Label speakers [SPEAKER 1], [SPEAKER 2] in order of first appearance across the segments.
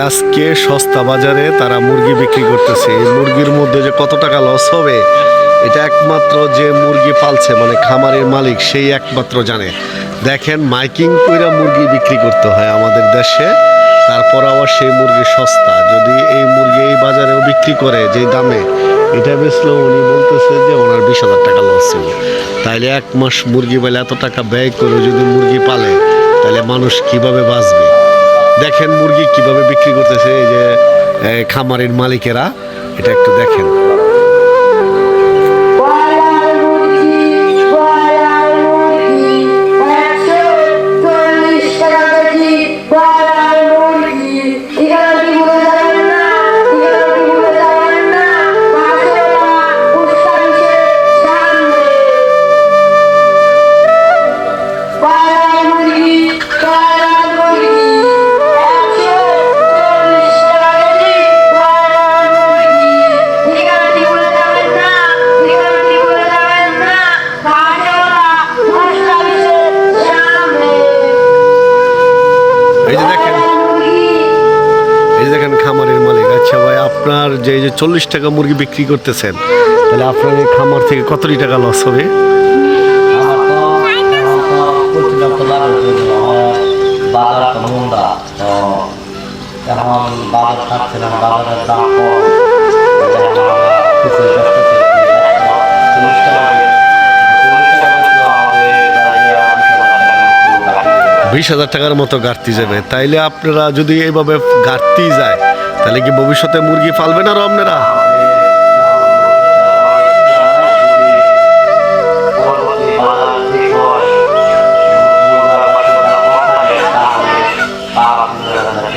[SPEAKER 1] আজকে সস্তা বাজারে তারা মুরগি বিক্রি করতেছে। এই মুরগির মধ্যে যে কত টাকা লস হবে, এটা একমাত্র যে মুরগি পালছে মানে খামারের মালিক, সেই একমাত্র জানে। দেখেন, মাইকিং কইরা মুরগি বিক্রি করতে হয় আমাদের দেশে, তারপর আবার সেই মুরগি সস্তা। যদি এই মুরগি এই বাজারেও বিক্রি করে যে দামে, এটা বেচলেও উনি বলতেছে যে ওনার বিশ হাজার টাকা লস ছিল তাইলে এক মাস মুরগি পেলে এত টাকা ব্যয় করে যদি মুরগি পালে তাহলে মানুষ কীভাবে বাঁচবে? দেখেন মুরগি কীভাবে বিক্রি করতেছে এই যে খামারের মালিকেরা এটা একটু দেখেন। আপনার যে যে চল্লিশ টাকা মুরগি বিক্রি করতেছেন, তাহলে আপনার এই খামার থেকে কতটি টাকা লস হবে
[SPEAKER 2] বিশ হাজার টাকার মতো ঘাটতি।
[SPEAKER 1] যাবে তাইলে আপনারা যদি এইভাবে গাড়তি যায় তাহলে কি ভবিষ্যতে মুরগি আপনারা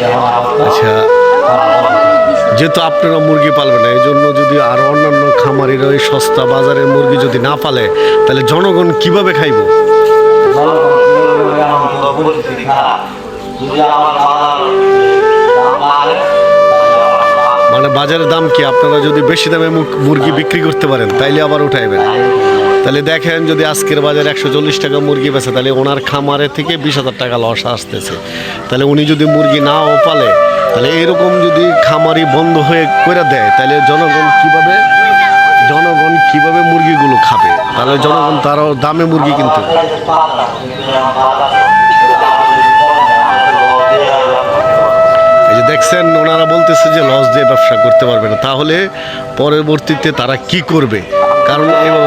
[SPEAKER 2] এখন আবার
[SPEAKER 1] আচ্ছা যেহেতু আপনারা মুরগি পালবেন না এই জন্য যদি আরও অন্যান্য খামারির ওই সস্তা বাজারের মুরগি যদি না পালে, তাহলে জনগণ কীভাবে খাইব? মানে বাজারের দাম কি? আপনারা যদি বেশি দামে মুরগি বিক্রি করতে পারেন, তাইলে আবার উঠাইবেন। তাহলে দেখেন যদি আজকের বাজারে একশো চল্লিশ টাকা মুরগি বেচে, তাহলে ওনার খামারে থেকে বিশ হাজার টাকা লস আসতেছে। তাহলে উনি যদি মুরগি নাও পালে, তাহলে এরকম যদি খামারি বন্ধ হয়ে করে দেয়, তাহলে জনগণ কীভাবে জনগণ কীভাবে মুরগিগুলো খাবে? তাহলে জনগণ তারও দামে মুরগি কিনতে বলতেছে যে লস দিয়ে ব্যবসা করতে পারবে না। তাহলে পরবর্তীতে তারা কি করবে? কারণ এবং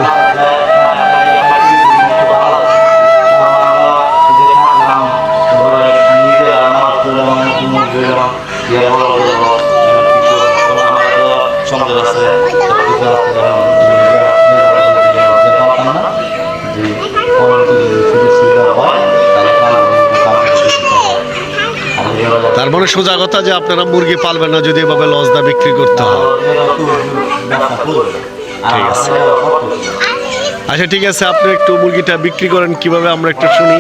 [SPEAKER 1] সোজা কথা যে আপনারা মুরগি পালবেন না, যদি এভাবে লস দা বিক্রি করতে হয় ঠিক আছে। আচ্ছা ঠিক আছে, আপনি একটু মুরগিটা বিক্রি করেন, কীভাবে আমরা একটু শুনি